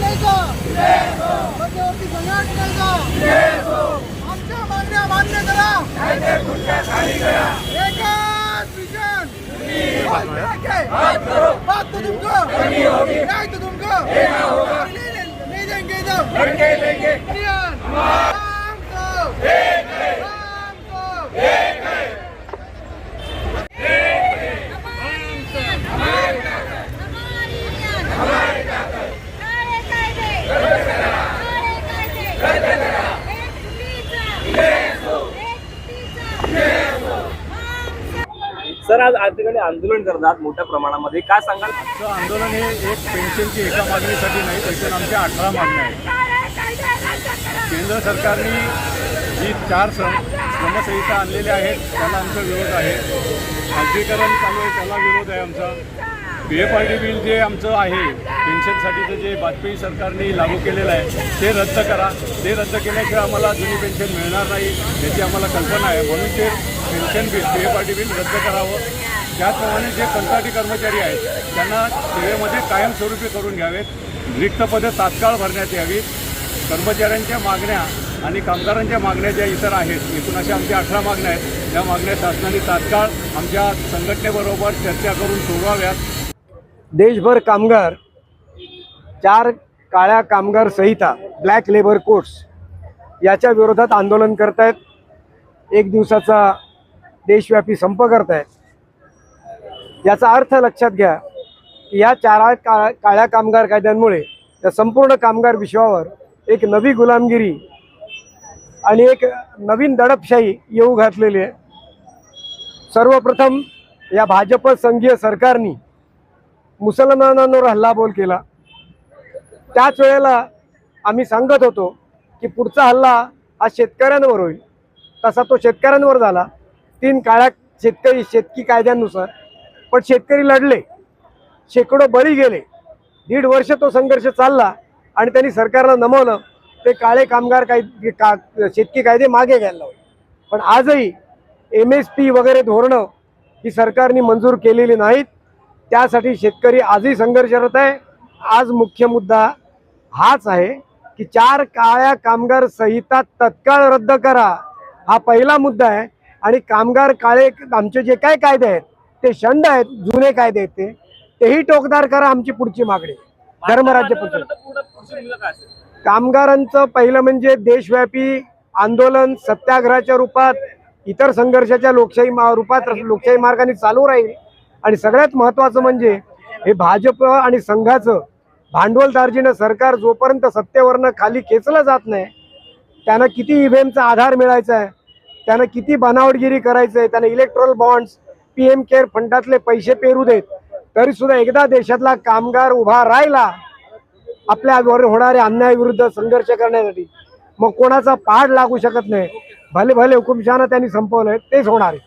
जायचा मध्यवर्ती संघात जायचा आमच्या मागण्या मान्य करा. एकच विजन बात तो तुमको न्याय तो तुमको नहीं देंगे जब हरियाणा सर आज आज ठिकाणी आंदोलन करतात मोठ्या प्रमाणामध्ये. काय सांगाल? आमचं आंदोलन हे एक पेन्शनची एका मागणीसाठी नाही पेन्शन आमच्या अठरा मागण्या आहेत. केंद्र सरकारने जी चार श्रम श्रमसंहिता आणलेल्या आहेत त्याला आमचा विरोध आहे. खाजगीकरण चालू आहे त्याला विरोध आहे आमचा. P F R D bill जे आमचं आहे पेन्शनसाठीचं जे वाजपेयी सरकारने लागू केलेलं आहे ते रद्द करा. ते रद्द केल्याशिवाय आम्हाला जुनी पेन्शन मिळणार नाही याची आम्हाला कल्पना आहे. म्हणून ते pension bill P F R bill रद्द करावं. त्याचप्रमाणे जे कंत्राटी कर्मचारी आहेत त्यांना सेवेमध्ये कायमस्वरूपी करून घ्यावेत. रिक्त पदे तात्काळ भरण्यात यावीत. कर्मचाऱ्यांच्या मागण्या आणि कामगारांच्या मागण्या ज्या इतर आहेत एकूण अशा आमच्या अठरा मागण्या आहेत. त्या मागण्या शासनाने तात्काळ आमच्या संघटनेबरोबर चर्चा करून सोडवाव्यात. देशभर कामगार चार काळ्या कामगार संहिता ब्लॅक लेबर कोड्स याच्या विरोधात आंदोलन करत आहेत एक दिवसाचा देशव्यापी संप करत आहेत याचा अर्थ लक्षात घ्या की या चार का काळ्या कामगार कायद्यांमुळे या संपूर्ण कामगार विश्वावर एक नवी गुलामगिरी आणि एक नवीन दडपशाही येऊ घातलेली आहे. सर्वप्रथम या भाजप संघीय सरकारनी मुसलमानांवर हल्लाबोल केला. त्याच वेळेला आम्ही सांगत होतो की पुढचा हल्ला हा शेतकऱ्यांवर होईल. तसा तो शेतकऱ्यांवर झाला. तीन काळ्या शेतकरी शेतकी कायद्यानुसार. पण शेतकरी लढले. शेकडो बळी गेले. दीड वर्ष तो संघर्ष चालला आणि त्यांनी सरकारला नमवलं. ते काळे कामगार काय का शेतकी कायदे मागे घ्यायला लावले. पण आजही एम एस पी वगैरे धोरणं ही सरकारने मंजूर केलेली नाहीत. त्यासाठी शेतकरी आजही संघर्षरत आहे. आज मुख्य मुद्दा हाच आहे की चार काळ्या कामगार संहिता तत्काळ रद्द करा. हा पहिला मुद्दा आहे. आणि कामगार काळे आमचे जे काय कायदे आहेत ते शंड आहेत जुने कायदे आहेत ते तेही टोकदार करा आमची पुढची मागणी. धर्मराज्य? कामगारांचं पहिलं म्हणजे देशव्यापी आंदोलन सत्याग्रहाच्या रूपात इतर संघर्षाच्या लोकशाही रूपात लोकशाही मार्गाने चालू राहील. आणि सगळ्यात महत्त्वाचं म्हणजे हे भाजप आणि संघाचं भांडवलदार्जीनं सरकार जोपर्यंत सत्तेवरनं खाली खेचलं जात नाही त्यानं किती इव्हेमचा आधार मिळायचा आहे? त्यानं किती बनावटगिरी करायचं आहे त्यानं electoral bonds P M care फंडातले पैसे पेरू देत. तरी सुद्धा एकदा देशातला कामगार उभा राहिला आपल्यावर होणाऱ्या अन्यायाविरुद्ध संघर्ष करण्यासाठी. मग कोणाचा पाठ लागू शकत नाही? भले भले हुकुमशहानं त्यांनी संपवलंय तेच होणार आहे.